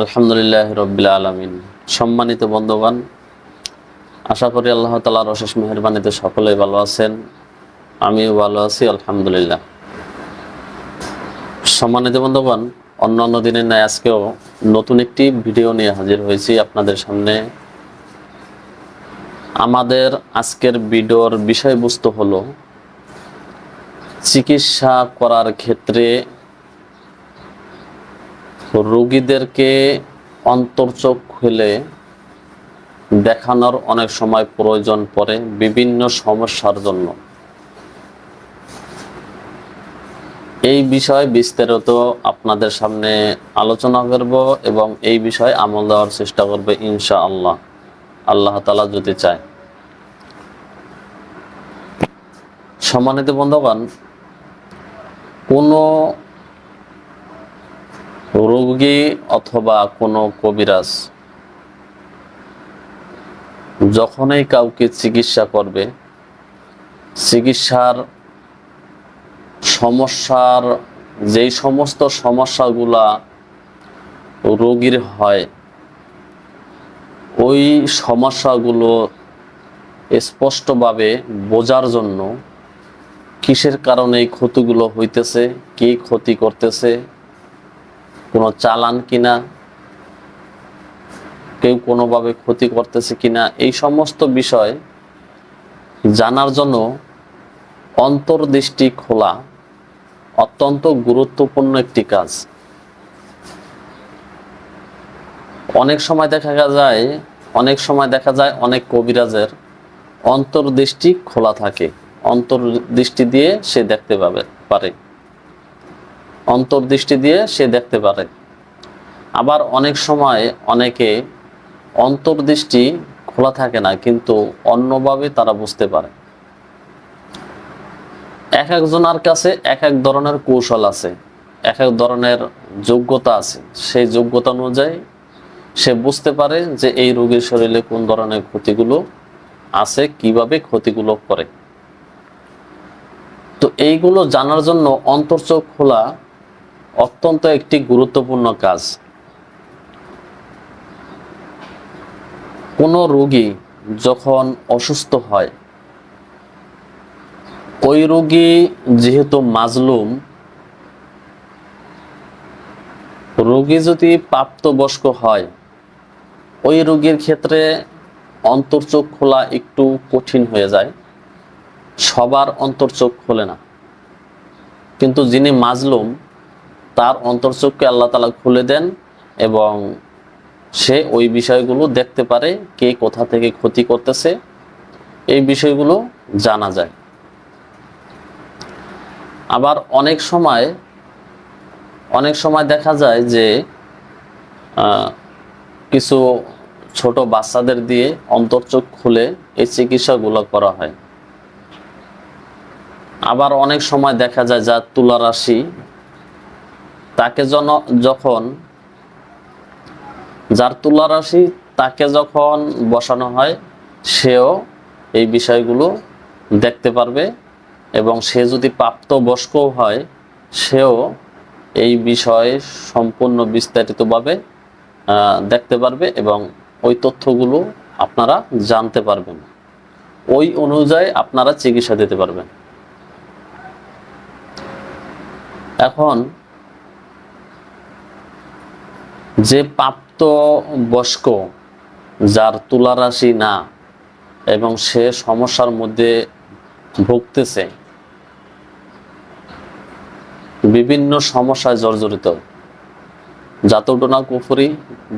আলহামদুলিল্লাহ রবিল আলমিন। সম্মানিত বন্ধুগণ, আশা করি আল্লাহ তালার অশেষ মেহরবানিতে সকলেই ভালো আছেন। আমিও ভালো আছি, আলহামদুলিল্লাহ। সম্মানিত বন্ধুগণ অন্য অন্য দিনের ন্যায় আজকেও নতুন একটি ভিডিও নিয়ে হাজির হয়েছি আপনাদের সামনে। আমাদের আজকের ভিডিওর বিষয়বস্তু হলো, চিকিৎসা করার ক্ষেত্রে রোগীদেরকে অন্তর্চোখ খুলে দেখানোর অনেক সময় প্রয়োজন পড়ে বিভিন্ন সমস্যার জন্য। এই বিষয়ে বিস্তারিত আপনাদের সামনে আলোচনা করব এবং এই বিষয়ে আমল দেওয়ার চেষ্টা করবে ইনশা আল্লাহ আল্লাহ তালা যদি চায়। সম্মানিত বন্ধুগণ, কোনো রোগী অথবা কোনো কবিরাজ যখনই কাউকে চিকিৎসা করবে, চিকিৎসার সমস্যার, যেই সমস্ত সমস্যাগুলা রোগীর হয়, ওই সমস্যাগুলো স্পষ্টভাবে বোঝার জন্য কিসের কারণে এই ক্ষতিগুলো হইতেছে, কি ক্ষতি করতেছে কোনো চালান কিনা, কেউ কোনোভাবে ক্ষতি করতেছে কিনা, এই সমস্ত বিষয় জানার জন্য অন্তর্দৃষ্টি খোলা অত্যন্ত গুরুত্বপূর্ণ একটি কাজ। অনেক সময় দেখা যায়, অনেক সময় দেখা যায় অনেক কবিরাজের অন্তর্দৃষ্টি খোলা থাকে। অন্তর্দৃষ্টি দিয়ে সে দেখতে পাবে, পারে। অন্তর্দৃষ্টি দিয়ে সে দেখতে পারে। আবার অনেক সময় অনেকে অন্তর্দৃষ্টি খোলা থাকে না, কিন্তু অন্যভাবে তারা বুঝতে পারে। এক একজনের কাছে এক এক ধরনের কৌশল আছে, এক এক ধরনের যোগ্যতা আছে। সেই যোগ্যতা অনুযায়ী সে বুঝতে পারে যে এই রোগীর শরীরে কোন ধরনের ক্ষতিগুলো আছে, কীভাবে ক্ষতিগুলো করে। তো এইগুলো জানার জন্য অন্তর্চোখ খোলা অত্যন্ত একটি গুরুত্বপূর্ণ কাজ। কোনো রোগী যখন অসুস্থ হয়, ওই রোগী যেহেতু মাজলুম, রোগী যদি প্রাপ্তবয়স্ক হয়, ওই রোগীর ক্ষেত্রে অন্তর্চোখ খোলা একটু কঠিন হয়ে যায়, সবার অন্তর্চোখ খোলে না। কিন্তু যিনি মাজলুম তার অন্তর্চোখকে আল্লাহ তালা খুলে দেন এবং সে ওই বিষয়গুলো দেখতে পারে কে কোথা থেকে ক্ষতি করতেছে। এই বিষয়গুলো জানা যায়। আবার অনেক সময় অনেক সময় দেখা যায় যে কিছু ছোট বাচ্চাদের দিয়ে অন্তর্চোখ খুলে এই চিকিৎসাগুলো করা হয়। আবার অনেক সময় দেখা যায় যার তুলা রাশি তাকে জন, যখন যার তুলা রাশি তাকে যখন বসানো হয়, সেও এই বিষয়গুলো দেখতে পারবে এবং সে যদি প্রাপ্ত বয়স্ক হয়, সেও এই বিষয়ে সম্পূর্ণ বিস্তারিতভাবে দেখতে পারবে এবং ওই তথ্যগুলো আপনারা জানতে পারবেন। ওই অনুযায়ী আপনারা চিকিৎসা দিতে পারবেন। এখন যে প্রাপ্ত বয়স্ক যার তুলা রাশি না, এবং সে সমস্যার মধ্যে ভুগতেছে, বিভিন্ন সমস্যায় জর্জরিত। জাতডোনা কুফুরি,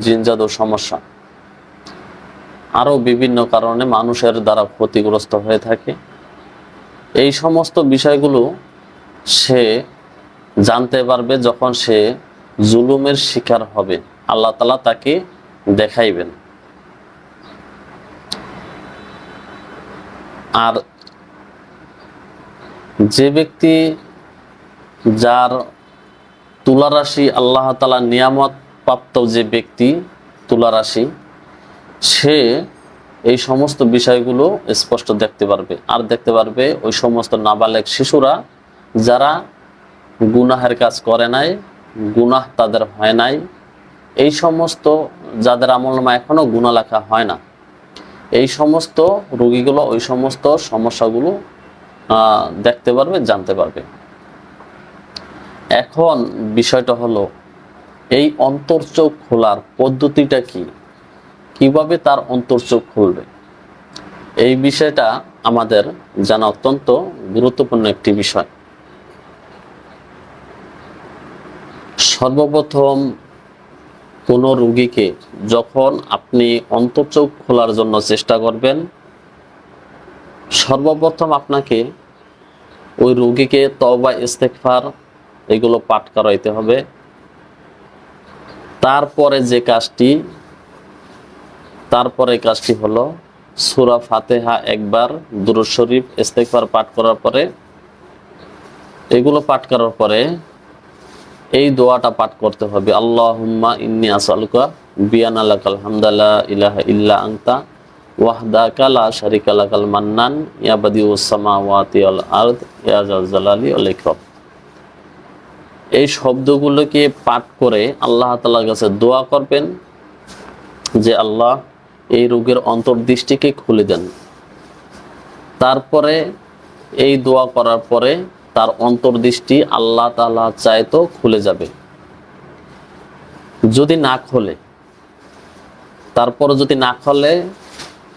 জিনজাদুর সমস্যা। আরও বিভিন্ন কারণে মানুষের দ্বারা ক্ষতিগ্রস্ত হয়ে থাকে। এই সমস্ত বিষয়গুলো সে জানতে পারবে যখন সে জুলুমের শিকার হবে আল্লাহ তালা তাকে দেখাইবেন। আর যে ব্যক্তি যার তুলারাশি আল্লাহ তালা নিয়ামত প্রাপ্ত যে ব্যক্তি তুলারাশি, সে এই সমস্ত বিষয়গুলো স্পষ্ট দেখতে পারবে। আর দেখতে পারবে ওই সমস্ত নাবালেক শিশুরা যারা গুনাহের কাজ করে নাই গুনাহ তাদের হয় নাই। এই সমস্ত যাদের আমলনামা এখনও গুণা লেখা হয় না, এই সমস্ত রোগীগুলো, ওই সমস্ত সমস্যাগুলো দেখতে পারবে, জানতে পারবে। এখন বিষয়টা হলো, এই অন্তর্চোখ খোলার পদ্ধতিটা কি? কীভাবে তার অন্তর্চোখ খুলবে? এই বিষয়টা আমাদের জানা অত্যন্ত গুরুত্বপূর্ণ একটি বিষয়। সর্বপ্রথম কোনো রুগীকে যখন আপনি অন্তর্চোখ খোলার জন্য চেষ্টা করবেন, সর্বপ্রথম আপনাকে ওই রুগীকে তবা ইস্তেকফার এগুলো পাঠ করাইতে হবে। তারপরে যে কাজটি, তারপরে কাজটি হলো সুরা ফাতেহা একবার দুরুদ শরীফ ইস্তেকফার পাঠ করার পরে, এগুলো পাঠ করার পরে এই দোয়াটা পাঠ করতে হবে। আল্লাহুম্মা ইন্নি আসআলুকা বিয়ান আলাকাল ইল্লা লাকাল মান্নান এই শব্দগুলোকে পাঠ করে আল্লাহ তাআলার কাছে দোয়া করবেন যে আল্লাহ এই রোগের অন্তর্দৃষ্টিকে খুলে দেন। তারপরে এই দোয়া করার পরে তার অন্তর্দৃষ্টি আল্লাহ তাআলা চাইতো খুলে যাবে। যদি না খোলে তারপর যদি না খোলে,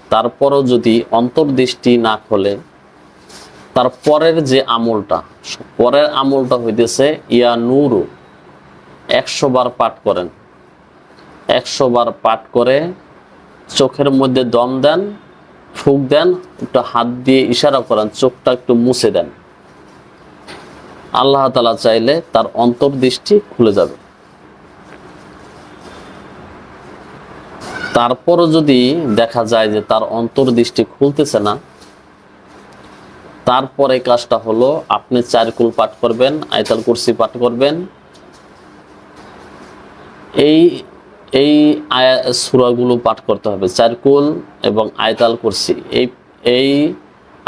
তারপরও যদি অন্তর্দৃষ্টি না খোলে, তার পরের যে আমলটা, পরের আমলটা হইতেছে, ইয়া নূরু, একশো বার পাঠ করেন। একশো বার পাঠ করে চোখের মধ্যে দম দেন, ফুক দেন, একটু হাত দিয়ে ইশারা করেন, চোখটা একটু মুছে দেন। আল্লাহ তালা চাইলে তার অন্তর্দৃষ্টি খুলে যাবে। তারপরও যদি দেখা যায় যে তার অন্তর্দৃষ্টি খুলতেছে না, তারপরে কাজটা হলো আপনি চারকুল পাঠ করবেন, আয়তাল কুরসি পাঠ করবেন। এই এই সুরাগুলো পাঠ করতে হবে, চারকুল এবং আয়তাল কুরসি। এই এই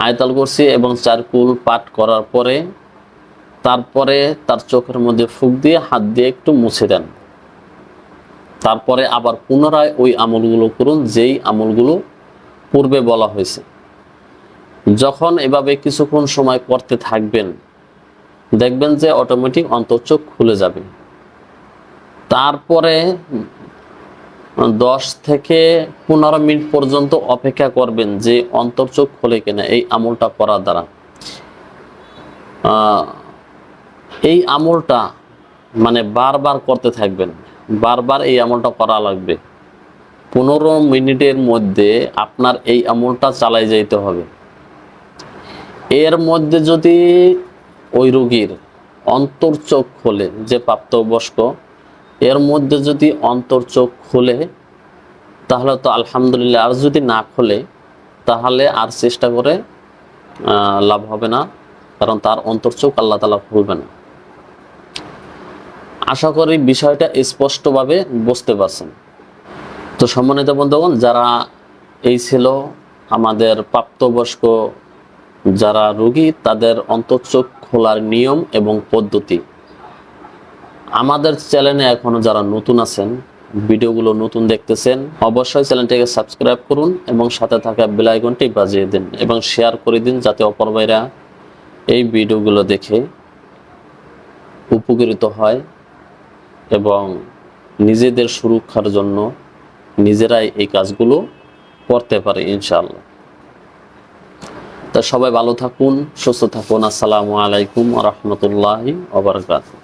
আয়তাল কুরসি এবং চারকুল পাঠ করার পরে তারপরে তার চোখের মধ্যে ফুক দিয়ে হাত দিয়ে একটু মুছে দেন। তারপরে আবার পুনরায় ওই আমলগুলো করুন, যেই আমলগুলো পূর্বে বলা হয়েছে। যখন এভাবে কিছুক্ষণ সময় করতে থাকবেন, দেখবেন যে অটোমেটিক অন্তর্চোখ খুলে যাবে। তারপরে দশ থেকে পনেরো মিনিট পর্যন্ত অপেক্ষা করবেন যে অন্তর্চোখ খোলে কিনা এই আমলটা করার দ্বারা। এই আমলটা মানে বারবার করতে থাকবেন, বারবার এই আমলটা করা লাগবে। পনেরো মিনিটের মধ্যে আপনার এই আমলটা চালাই যাইতে হবে। এর মধ্যে যদি ওই রোগীর অন্তর্চোখ খোলে, যে প্রাপ্তবয়স্ক, এর মধ্যে যদি অন্তর্চোখ খোলে, তাহলে তো আলহামদুলিল্লাহ, আর যদি না খোলে, তাহলে আর চেষ্টা করে লাভ হবে না, কারণ তার অন্তর্চোখ আল্লাহ তালা খুলবে না। আশা করি বিষয়টা স্পষ্টভাবে বুঝতে পারছেন। তো সম্মানিত বন্ধুগণ, যারা এই ছিল আমাদের প্রাপ্তবয়স্ক, যারা রোগী, তাদের অন্তর্চোখ খোলার নিয়ম এবং পদ্ধতি। আমাদের চ্যানেলে এখনও যারা নতুন আছেন, ভিডিওগুলো নতুন দেখতেছেন, অবশ্যই চ্যানেলটিকে সাবস্ক্রাইব করুন এবং সাথে থাকা বেল আইকনটি বাজিয়ে দিন এবং শেয়ার করে দিন যাতে অপর ভাইরা এই ভিডিওগুলো দেখে উপকৃত হয়। এবং নিজেদের সুরক্ষার জন্য নিজেরাই এই কাজগুলো করতে পারে ইনশাআল্লাহ। তা সবাই ভালো থাকুন, সুস্থ থাকুন। আসসালামু আলাইকুম রহমতুল্লাহি ওবরাকাতুহ